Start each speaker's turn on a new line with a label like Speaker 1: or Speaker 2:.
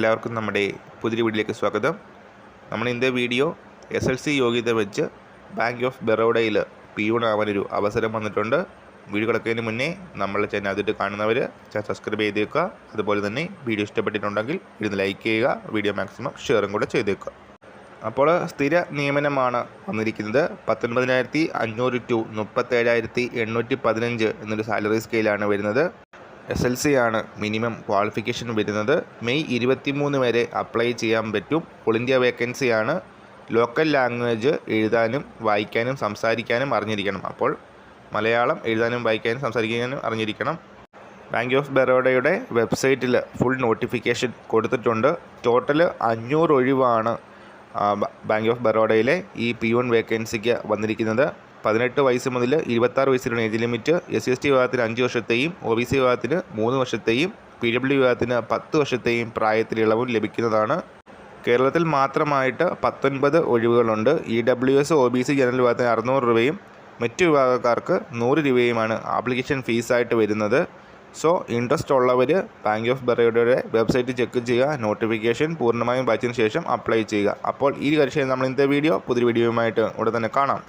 Speaker 1: എല്ലാവർക്കും നമ്മുടെ പുതിയ വീഡിയോയിലേക്ക് സ്വാഗതം. നമ്മൾ ഇന്നത്തെ വീഡിയോ എസ് എൽ സി യോഗ്യത വെച്ച് ബാങ്ക് ഓഫ് ബറോഡയിൽ പിയൂൺ ആവാനൊരു അവസരം വന്നിട്ടുണ്ട്. വീഡിയോ കിടക്കുന്നതിന് മുന്നേ നമ്മളെ ചാനൽ ആദ്യമായിട്ട് കാണുന്നവർ സബ്സ്ക്രൈബ് ചെയ്തേക്കുക. അതുപോലെ തന്നെ വീഡിയോ ഇഷ്ടപ്പെട്ടിട്ടുണ്ടെങ്കിൽ ഇരുന്ന് ലൈക്ക് ചെയ്യുക വീഡിയോ മാക്സിമം ഷെയറും കൂടെ ചെയ്തേക്കുക. അപ്പോൾ സ്ഥിര നിയമനമാണ് വന്നിരിക്കുന്നത്. പത്തൊൻപതിനായിരത്തി അഞ്ഞൂറ് ടു മുപ്പത്തേഴായിരത്തി എണ്ണൂറ്റി പതിനഞ്ച് എന്നൊരു സാലറി സ്കെയിലാണ് വരുന്നത്. എസ് എൽ സി ആണ് മിനിമം ക്വാളിഫിക്കേഷൻ വരുന്നത്. മെയ് ഇരുപത്തിമൂന്ന് വരെ അപ്ലൈ ചെയ്യാൻ പറ്റും. ഓൾ ഇന്ത്യ വേക്കൻസിയാണ് ലോക്കൽ ലാംഗ്വേജ് എഴുതാനും വായിക്കാനും സംസാരിക്കാനും അറിഞ്ഞിരിക്കണം. അപ്പോൾ മലയാളം എഴുതാനും വായിക്കാനും സംസാരിക്കാനും അറിഞ്ഞിരിക്കണം. ബാങ്ക് ഓഫ് ബറോഡയുടെ വെബ്സൈറ്റിൽ ഫുൾ നോട്ടിഫിക്കേഷൻ കൊടുത്തിട്ടുണ്ട്. ടോട്ടൽ അഞ്ഞൂറ് ഒഴിവാണ് ബാങ്ക് ഓഫ് ബറോഡയിലെ ഈ പി വൺ വേക്കൻസിക്ക് വന്നിരിക്കുന്നത്. പതിനെട്ട് വയസ്സ് മുതൽ ഇരുപത്താറ് വയസ്സിലാണ് age limit S C S T വിഭാഗത്തിന് അഞ്ച് വർഷത്തെയും ഒ ബി സി വിഭാഗത്തിന് മൂന്ന് വർഷത്തെയും പി ഡബ്ല്യു വിഭാഗത്തിന് പത്ത് വർഷത്തെയും പ്രായത്തിൽ ഇളവും ലഭിക്കുന്നതാണ്. കേരളത്തിൽ മാത്രമായിട്ട് പത്തൊൻപത് ഒഴിവുകളുണ്ട്. E W S O B C general വിഭാഗത്തിന് അറുന്നൂറ് രൂപയും മറ്റു വിഭാഗക്കാർക്ക് നൂറ് രൂപയുമാണ് ആപ്ലിക്കേഷൻ ഫീസായിട്ട് വരുന്നത്. സോ ഇൻട്രസ്റ്റ് ഉള്ളവർ ബാങ്ക് ഓഫ് ബറോഡയുടെ വെബ്സൈറ്റ് ചെക്ക് ചെയ്യുക നോട്ടിഫിക്കേഷൻ പൂർണമായും വായിച്ചതിന് ശേഷം അപ്ലൈ ചെയ്യുക. അപ്പോൾ ഈ കാര്യം നമ്മൾ ഇന്നത്തെ വീഡിയോ പുതിയ വീഡിയോയുമായിട്ട് ഉടൻ തന്നെ കാണാം.